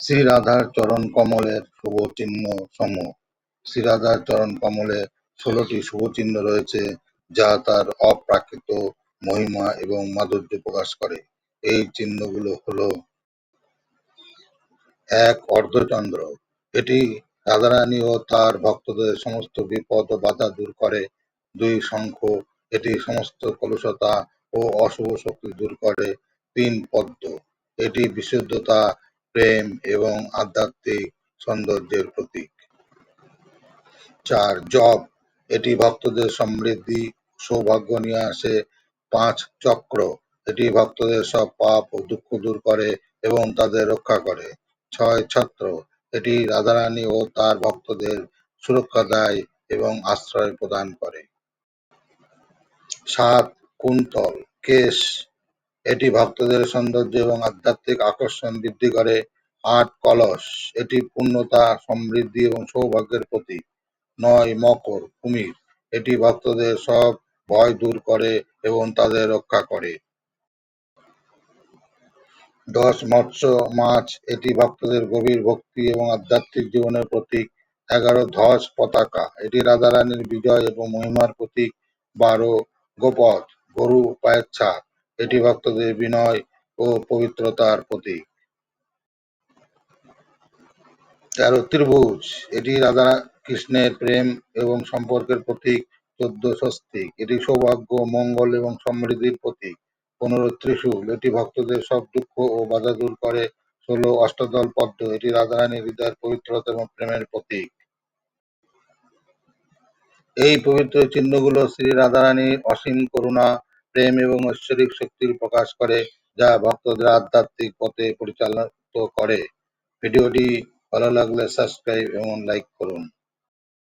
শ্রীরাধার চরণকমলের শুভচিহ্ন সমূহ। শ্রীরাধার চরণকমলে ষোলটি শুভচিহ্ন রয়েছে যা তাঁর অপ্রাকৃত মহিমা এবং মাধুর্য প্রকাশ করে। এই চিহ্নগুলো হলো এক অর্ধচন্দ্র, এটি রাধারানী ও তার ভক্তদের সমস্ত বিপদ ও বাধা দূর করে; দুই শঙ্খ, এটি সমস্ত কলুষতা ও অশুভ শক্তি দূর করে; তিন পদ্ম, এটি বিশুদ্ধতা, প্রেম এবং আধ্যাত্মিক সৌন্দর্যের প্রতীক। চার যব, এটি ভক্তদের সমৃদ্ধি সৌভাগ্য নিয়ে আসে; পাঁচ চক্র, এটি ভক্তদের সব পাপ ও দুঃখ দূর করে এবং তাদের রক্ষা করে; ছয় ছত্র, এটি রাধারানী ও তার ভক্তদের সুরক্ষা দেয় এবং আশ্রয় প্রদান করে। সাত কুন্তল। কেশ, এটি ভক্তদের সৌন্দর্য এবং আধ্যাত্মিক আকর্ষণ বৃদ্ধি করে। আট কলস, এটি পূর্ণতা, সমৃদ্ধি এবং সৌভাগ্যের প্রতীক। নয় মকর কুমির, এটি ভক্তদের সব ভয় দূর করে এবং তাদের রক্ষা করে। দশ মৎস্য মাছ, এটি ভক্তদের গভীর ভক্তি এবং আধ্যাত্মিক জীবনের প্রতীক। এগারো ধ্বজ পতাকা, এটি রাধারানীর বিজয় এবং মহিমার প্রতীক। বারো গোপদ গরু পায়ের ছাপ, এটি ভক্তদের বিনয় ও পবিত্রতার প্রতীক। তেরো ত্রিভুজ, এটি রাধা-কৃষ্ণের প্রেম এবং সম্পর্কের প্রতীক। চোদ্দ স্বস্তিক, এটি সৌভাগ্য, মঙ্গল এবং সমৃদ্ধির প্রতীক। পনেরো ত্রিশূল, এটি ভক্তদের সব দুঃখ ও বাধা দূর করে। ষোলো অষ্টদল পদ্ম, এটি রাধারানীর হৃদয়ের পবিত্রতা এবং প্রেমের প্রতীক। এই পবিত্র চিহ্নগুলো শ্রী রাধারানীর অসীম করুণা, প্রেম এবং ঐশ্বরিক শক্তির প্রকাশ করে, যা ভক্তদের আধ্যাত্মিক পথে পরিচালিত করে। ভিডিওটি ভালো লাগলে সাবস্ক্রাইব এবং লাইক করুন।